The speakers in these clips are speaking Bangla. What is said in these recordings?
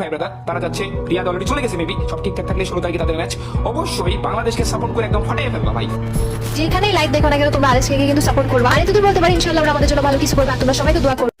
ভাই ব্রাদার, তারা যাচ্ছে। রিয়াদ অলরেডি চলে গেছে মেবি সব ঠিকঠাক থাকলে ষোলো তারিখে তাদের ম্যাচ অবশ্যই বাংলাদেশকে সাপোর্ট করে একদম ফাটিয়ে ফেলবা, ভাই। যেখানেই লাইক দেখো না কেন, তোমরা আরএসকে কিন্তু সাপোর্ট করবা। আর এতদূর বলতে পারি, ইনশাআল্লাহ আমরা আমাদের জন্য ভালো কিছু করবে, আর তোমরা সবাই তো দোয়া করবে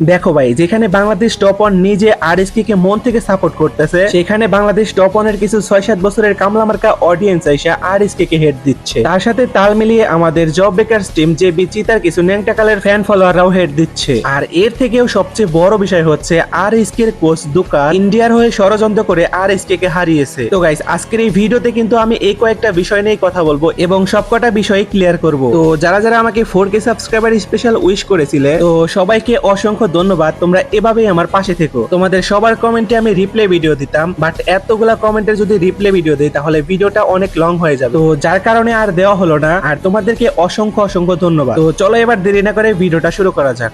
দেখো ভাই, যেখানে বাংলাদেশ টপ ওয়ান নিজে আরএসকে কে মন থেকে সাপোর্ট করতেছে, সেখানে বাংলাদেশ টপ ওয়ানের কিছু ছয় সাত বছরের কামলা মার্কা অডিয়েন্স এসে আরএসকে কে হেড দিচ্ছে। তার সাথে তাল মিলিয়ে আমাদের জব বেকার্স টিম যে বিচিতার কিছু ন্যাংটাকালের ফ্যান ফলোয়াররাও হেড দিচ্ছে। আর এর থেকেও সবচেয়ে বড় বিষয় হচ্ছে আরএসকে এর কোচ দুকান ইন্ডিয়ার হয়ে ষড়যন্ত্র করে আরএসকে কে হারিয়েছে। তো গাইস আজকের এই ভিডিওতে কিন্তু আমি এই কয়েকটা বিষয় নিয়ে কথা বলব এবং সবকটা বিষয় ক্লিয়ার করব। তো যারা যারা আমাকে four K subscriber special wish করেছিলে, তো সবাইকে অসংখ্য ধন্যবাদ, তোমরা এভাবেই আমার পাশে থেকো। তোমাদের সবার কমেন্টে আমি রিপ্লে ভিডিও দিতাম বাট এতগুলা কমেন্টে যদি রিপ্লে ভিডিও দিই, তাহলে ভিডিওটা অনেক লং হয়ে যাবে। তো যার কারণে আর দেওয়া হলো না, আর তোমাদেরকে অসংখ্য অসংখ্য ধন্যবাদ। তো চলো এবার দেরি না করে ভিডিওটা শুরু করা যাক।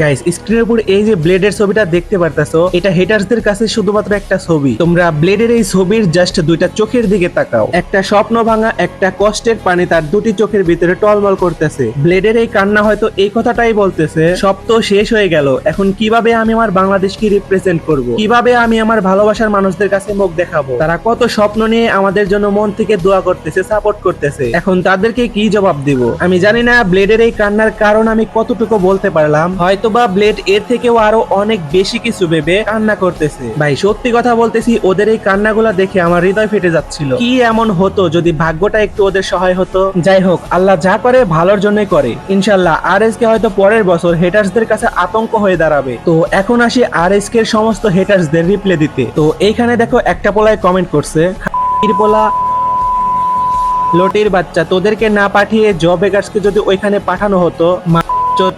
গাইস স্ক্রিনের উপর এই যে ব্লেডের ছবিটা দেখতে পারতাছো, এটা হেটার্সদের কাছে শুধুমাত্র একটা ছবি। তোমরা ব্লেডের এই ছবির জাস্ট দুইটা চোখের দিকে তাকাও। একটা স্বপ্ন ভাঙা, একটা কষ্টের পানি তার দুটি চোখের ভিতরে টলমল করতেছে। ব্লেডের এই কান্না হয়তো এই কথাটাই বলতেছে, সব তো শেষ হয়ে গেল। এখন কীভাবে আমি আমার বাংলাদেশকে রিপ্রেজেন্ট করব? কীভাবে আমি আমার ভালোবাসার মানুষদের কাছে মুখ দেখাবো? তারা কত স্বপ্ন নিয়ে আমাদের জন্য মন থেকে দোয়া করতেছে সাপোর্ট করতেছে। এখন তাদেরকে কি জবাব দিব? আমি জানি না ব্লেডের এই কান্নার কারণ আমি কতটুকু বলতে পারলাম। হয়তোবা ব্লেড এর থেকেও আরও অনেক বেশি কিছু ভেবে কান্না করতেছে। ভাই, সত্যি কথা বলতেছি, ওদের এই কান্নাগুলা দেখে আমার হৃদয় ফেটে যাচ্ছিল। কি এমন হতো যদি ভাগ্যটা একটু ওদের সহায় হতো? যাই হোক, আল্লাহ যা করে ভালোর জন্যই করে। ইনশাল্লাহ আর এস কে হয়তো পরের বছর হেটার্সদের কাছে আতঙ্ক হয়ে দাঁড়াবে। তো এখন আসি আর এস কে সমস্ত হেটার্সদের রিপ্লে দিতে। তো এইখানে দেখো একটা পোলায় কমেন্ট করছে পোলা, লটির বাচ্চা, তোদেরকে না পাঠিয়ে জব বেকার্সকে যদি ওইখানে পাঠানো হতো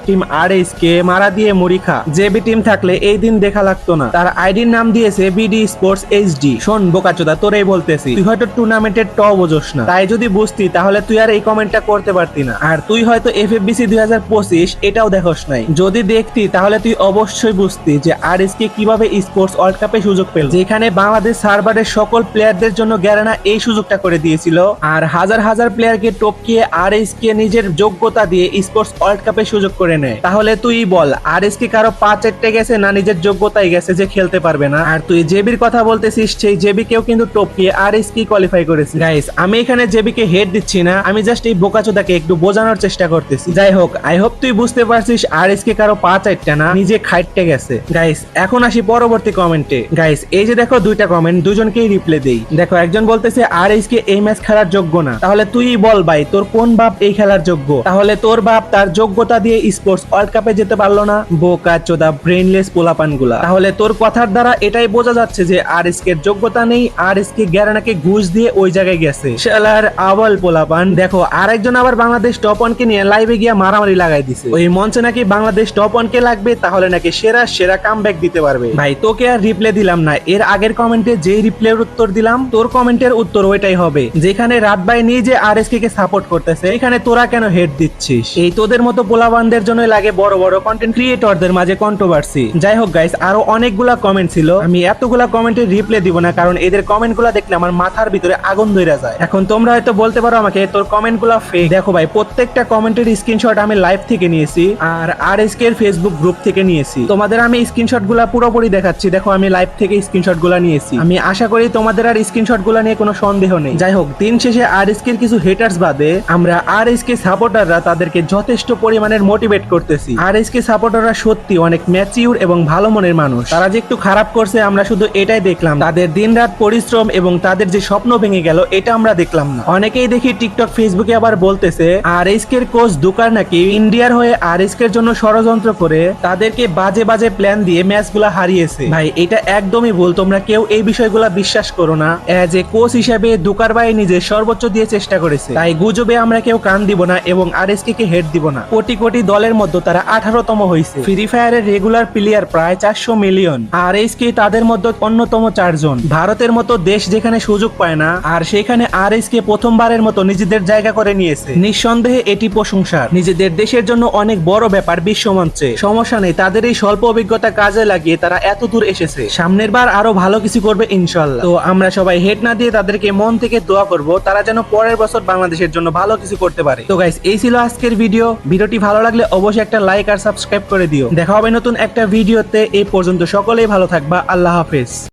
টিম আর কে মারা দিয়ে মুড়ি খা। জেবি টিম থাকলে এই দিন দেখা লাগতো না। তার আইডির নাম দিয়েছে বিডি স্পোর্টস এইচডি শোন বোকাচোদা তোরাই বলতেছি, তুই হয়তো টুর্নামেন্টের ট বোঝস না। তাই যদি বুঝতি, তাহলে তুই আর এই কমেন্টটা করতে পারতি না। আর তুই হয়তো এফ এফ বিসি দুই হাজার পঁচিশ, এটাও দেখোস নাই। যদি দেখতি, তাহলে তুই অবশ্যই বুঝতি যে আর কে কীভাবে স্পোর্টস ওয়ার্ল্ড কাপে সুযোগ পেল। যেখানে বাংলাদেশ সার্ভারের সকল প্লেয়ারদের জন্য গ্যারানা এই সুযোগটা করে দিয়েছিল। আর হাজার হাজার প্লেয়ারকে টপকিয়ে আর কে নিজের যোগ্যতা দিয়ে স্পোর্টস ওয়ার্ল্ড কাপে সুযোগ করে নেয়। তাহলে তুই বল আর এস কি কারও পা চেটে গেছে না নিজের যোগ্যতাই গেছে যে খেলতে পারবে না? আর তুই জেবির কথা বলতেছিস, সেই জেবি কেও কিন্তু টপকিয়ে আর এস কি কোয়ালিফাই করেছে গাইস আমি এখানে জেবি কে হেড দিচ্ছি না, আমি জাস্ট এই বোকাচোদাকে একটু বোঝানোর চেষ্টা করতেছি। যাই হোক আই হোপ তুই বুঝতে পারছিস আর এস কে কারও পা চাইটটা না, নিজে খাইটে গেছে। গাইস এখন আসি পরবর্তী কমেন্টে গাইস এই যে দেখো দুইটা কমেন্ট দুজনকেই রিপ্লে দেই। দেখো, একজন বলতেছে আর এস কে এই ম্যাচ খেলার যোগ্য না। তাহলে তুই বল ভাই, তোর কোন বাপ এই খেলার যোগ্য? তাহলে তোর বাপ তার যোগ্যতা দিয়ে স্পোর্টস ওয়ার্ল্ড কাপে যেতে পারল না। বোকা চোদা ব্রেনলেস পোলাপানগুলা তাহলে তোর কথার দ্বারা এটাই বোঝা যাচ্ছে যে আর এস এর যোগ্যতা নেই আর এস কে গ্যারানাকে ঘুষ দিয়ে ওই জায়গায় গেছে। শালার আবল পোলাপান। দেখো, আরেকজন আবার বাংলাদেশ টপ ওয়ানকে নিয়ে লাইভে গিয়ে মারামারি লাগাই দিছে। ওই মঞ্চে নাকি বাংলাদেশ টপ ওয়ানকে লাগবে, তাহলে নাকি সেরা সেরা কাম দিতে পারবে। ভাই, তোকে আর রিপ্লে দিলাম না। এর আগের কমেন্টে যেই রিপ্লের উত্তর দিলাম, তোর কমেন্টের উত্তর ওইটাই হবে। যেখানে রাত ভাই নিজে আর এস কে সাপোর্ট করতেছে, এখানে তোরা কেন হেড দিচ্ছিস? এই তোদের মতো পোলাবানদের জন্য লাগে বড় বড় কন্টেন্ট ক্রিয়েটরদের মাঝে কন্ট্রোভার্সি যাই হোক গাইস আরও অনেকগুলা কমেন্ট ছিল। আমি এতগুলা কমেন্টের রিপ্লে দিব না, কারণ এদের কমেন্টগুলা দেখলে আমার মাথার ভিতরে আগুন ধরে যায়। এখন তোমরা হয়তো বলতে পারো আমাকে, তোর কমেন্টগুলা ফেক দেখো ভাই, প্রত্যেকটা কমেন্টের স্ক্রিনশট আমি লাইভ থেকে নিয়েছি, আর আর এস কে এর ফেসবুক গ্রুপ থেকে নিয়েছি। তোমাদের আমি স্ক্রিনশটগুলা পুরোপুরি দেখাচ্ছি। দেখো, আমি লাইভ থেকে স্ক্রিনশটগুলা নিয়েছি। আমি আশা করি তোমাদের আর স্ক্রিনশটগুলা নিয়ে কোনো সন্দেহ নেই। যাই হোক, দিন শেষে আর এস কে এর কিছু হেটার্স বাদে, আমরা আর এস কে সাপোর্টাররা তাদেরকে যথেষ্ট পরিমাণের মোটিভেট করতেছি। আর এস কে সাপোর্টাররা সত্যি অনেক ম্যাচিউর এবং ভালো মনের মানুষ। তারা যে একটু খারাপ করছে, আমরা শুধু এটাই দেখলাম। তাদের দিনরাত পরিশ্রম এবং তাদের যে স্বপ্ন ভেঙে গেল, এটা আমরা দেখলাম না। অনেকেই দেখি টিকটক ফেসবুকে আবার বলতেছে, আর এস এর কোচ দুকার নাকি ইন্ডিয়ার হয়ে আর এস এর জন্য ষড়যন্ত্র করে তাদেরকে বাজে বাজে প্ল্যান দিয়ে ম্যাচগুলা হারিয়েছে? ভাই, এটা একদমই ভুল। তোমরা কেউ এই বিষয়গুলা বিশ্বাস করো না। এজ এ কোচ হিসেবে দুকার ভাই নিজে সর্বোচ্চ দিয়ে চেষ্টা করেছে। তাই গুজবে আমরা কেউ কান দিব না এবং আর এস কে হেড দিব না। কোটি কোটি দলের মধ্যে তারা আঠারোতম হয়েছে ফ্রি ফায়ারের রেগুলার প্লেয়ার প্রায় চারশো মিলিয়ন আর এইচ কে তাদের মধ্যে অন্যতম চারজন। ভারতের মতো দেশ যেখানে সুযোগ পায় না, আর সেখানে আর এইচ কে প্রথমবারের মতো নিজেদের জায়গা করে নিয়েছে। নিঃসন্দেহে এটি প্রশংসার। নিজেদের দেশের জন্য অনেক বড় ব্যাপার বিশ্বমঞ্চে সমস্যা নেই, তাদের এই স্বল্প অভিজ্ঞতা কাজে লাগিয়ে তারা এত দূর এসেছে। সামনের বার আরও ভালো কিছু করবে ইনশাল্লাহ তো আমরা সবাই হেড না দিয়ে তাদেরকে মন থেকে দোয়া করব, তারা যেন পরের বছর বাংলাদেশের জন্য ভালো কিছু করতে পারে। তো গাইস এই ছিল আজকের ভিডিও ভিডিওটি ভালো লাগে লাগলে অবশ্যই একটা লাইক আর সাবস্ক্রাইব করে দিও। দেখা হবে নতুন একটা ভিডিওতে এই পর্যন্ত সকলেই ভালো থাকবা। আল্লাহ হাফেজ।